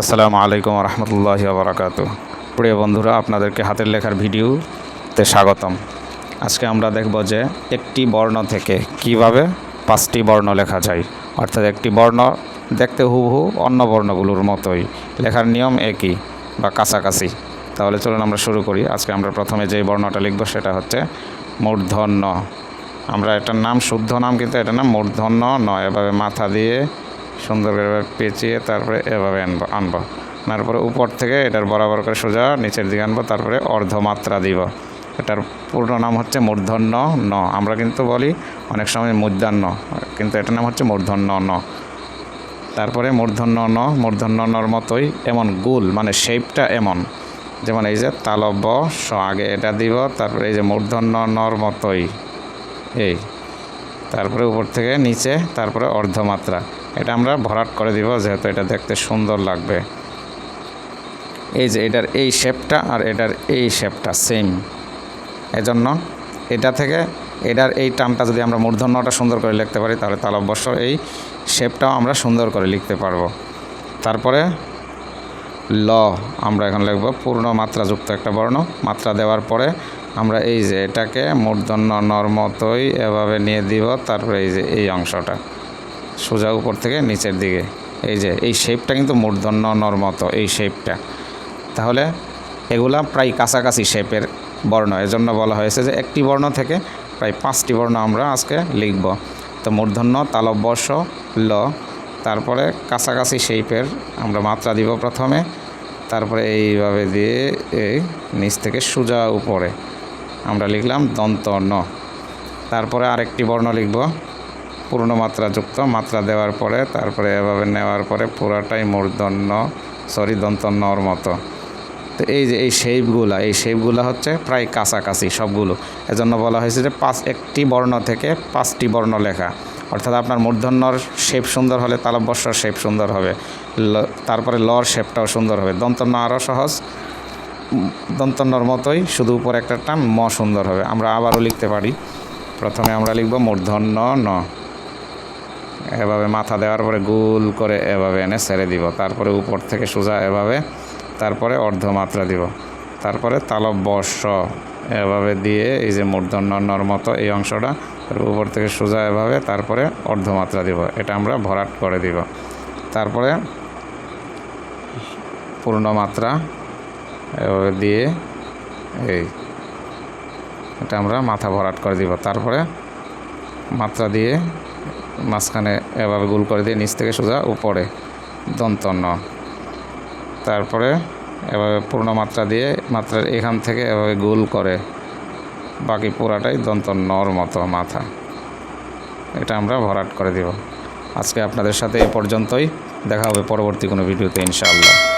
আসসালামু আলাইকুম রহমতুল্লাহ বারাকাত প্রিয় বন্ধুরা, আপনাদেরকে হাতের লেখার ভিডিওতে স্বাগতম। আজকে আমরা দেখব যে একটি বর্ণ থেকে কীভাবে পাঁচটি বর্ণ লেখা যায়। অর্থাৎ একটি বর্ণ দেখতে হুবহু অন্য বর্ণগুলোর মতোই। লেখার নিয়ম একই বা কাছাকাছি। তাহলে চলুন আমরা শুরু করি। আজকে আমরা প্রথমে যেই বর্ণটা লিখব সেটা হচ্ছে মূর্ধন্য। আমরা এটার নাম শুদ্ধ নাম, কিন্তু এটার নাম মূর্ধন্য নয়। এভাবে মাথা দিয়ে সুন্দর করে পেঁচিয়ে তারপরে এভাবে আনব আনব। তারপরে উপর থেকে এটার বরাবর করে সোজা নিচের দিকে আনব, তারপরে অর্ধমাত্রা দিব। এটার পূর্ণ নাম হচ্ছে মূর্ধন্য ন। আমরা কিন্তু বলি অনেক সময় মূর্ধান্য কিন্তু এটার নাম হচ্ছে মূর্ধন্য ন। তারপরে মূর্ধন্য ন, মূর্ধন্য নর মতোই এমন গুল মানে শেপটা এমন। যেমন এই যে তালব্য, স আগে এটা দিব, তারপরে এই যে মূর্ধন্য নর মতোই, এই। তারপরে উপর থেকে নিচে, তারপরে অর্ধমাত্রা। এটা আমরা ভরাট করে দিব, যেহেতু এটা দেখতে সুন্দর লাগবে। এই যে এটার এই শেপটা আর এটার এই শেপটা সেম এজন্য এটা থেকে এটার এই টানটা যদি আমরা মূর্ধন্যটা সুন্দর করে লিখতে পারি, তাহলে তালব্যস্য এই শেপটাও আমরা সুন্দর করে লিখতে পারব। তারপরে ল, আমরা এখন লিখব পূর্ণ মাত্রাযুক্ত একটা বর্ণ। মাত্রা দেওয়ার পরে আমরা এই যে এটাকে মূর্ধন্য নর মতোই এভাবে নিয়ে দিব, তারপরে এই যে এই অংশটা। সোজা উপর থেকে নিচের দিকে। এই যে, এই শেপটা কিন্তু মূর্ধন্য নর মতো, এই শেপটা তাহলে এগুলা প্রায় কাছাকাছি শেপের বর্ণ। এজন্য বলা হয়েছে যে একটি বর্ণ থেকে প্রায় পাঁচটি বর্ণ আমরা আজকে লিখব। তো মূর্ধন্য তালব্যস্য ল। তারপরে কাছাকাছি শেপের আমরা মাত্রা দিব প্রথমে। তারপরে এইভাবে দিয়ে এই নিচ থেকে সোজা উপরে। আমরা লিখলাম দন্ত ন। তারপরে আরেকটি বর্ণ লিখব। পূর্ণ মাত্রাযুক্ত মাত্রা দেওয়ার পরে, তারপরে এভাবে নেওয়ার পরে পুরাটাই মূর্ধন্য সরি দন্ত দন্তন্নর মতো। তো এই যে এই শেপগুলা এই শেপগুলো হচ্ছে প্রায় কাছাকাছি সবগুলো। এজন্য বলা হয়েছে যে পাঁচ, একটি বর্ণ থেকে পাঁচটি বর্ণ লেখা। অর্থাৎ আপনার মূর্ধন্যর শেপ সুন্দর হলে তালব্যস্যর শেপ সুন্দর হবে। তারপরে লর শেপটাও সুন্দর হবে। দন্তন্য আরও সহজ উম, দন্তন্যর মতোই শুধু উপর একটা টান ম সুন্দর হবে। আমরা আবারও লিখতে পারি। প্রথমে আমরা লিখব মূর্ধন্য ন। এভাবে মাথা দেওয়ার পরে গোল করে এভাবে এনে ছেড়ে দিব। তারপরে উপর থেকে সোজা এভাবে তারপরে অর্ধমাত্রা দিব। তারপরে তালব্যস্য এভাবে দিয়ে এই যে মূর্ধন্যর মতো এই অংশটা উপর থেকে সোজা এভাবে তারপরে অর্ধমাত্রা দিব। এটা আমরা ভরাট করে দিব। তারপরে পূর্ণ মাত্রা এভাবে দিয়ে এই এটা আমরা মাথা ভরাট করে দিব। তারপরে মাত্রা দিয়ে মাঝখানে এভাবে গোল করে দিয়ে নিচ থেকে সোজা উপরে দন্তন্য। তারপরে এভাবে পূর্ণ মাত্রা দিয়ে মাত্রার এখান থেকে এভাবে গোল করে বাকি পুরাটাই দন্তন্যর মতো মাথা। এটা আমরা ভরাট করে দিব। আজকে আপনাদের সাথে এ পর্যন্তই। দেখা হবে পরবর্তী কোনো ভিডিওতে ইনশাআল্লাহ।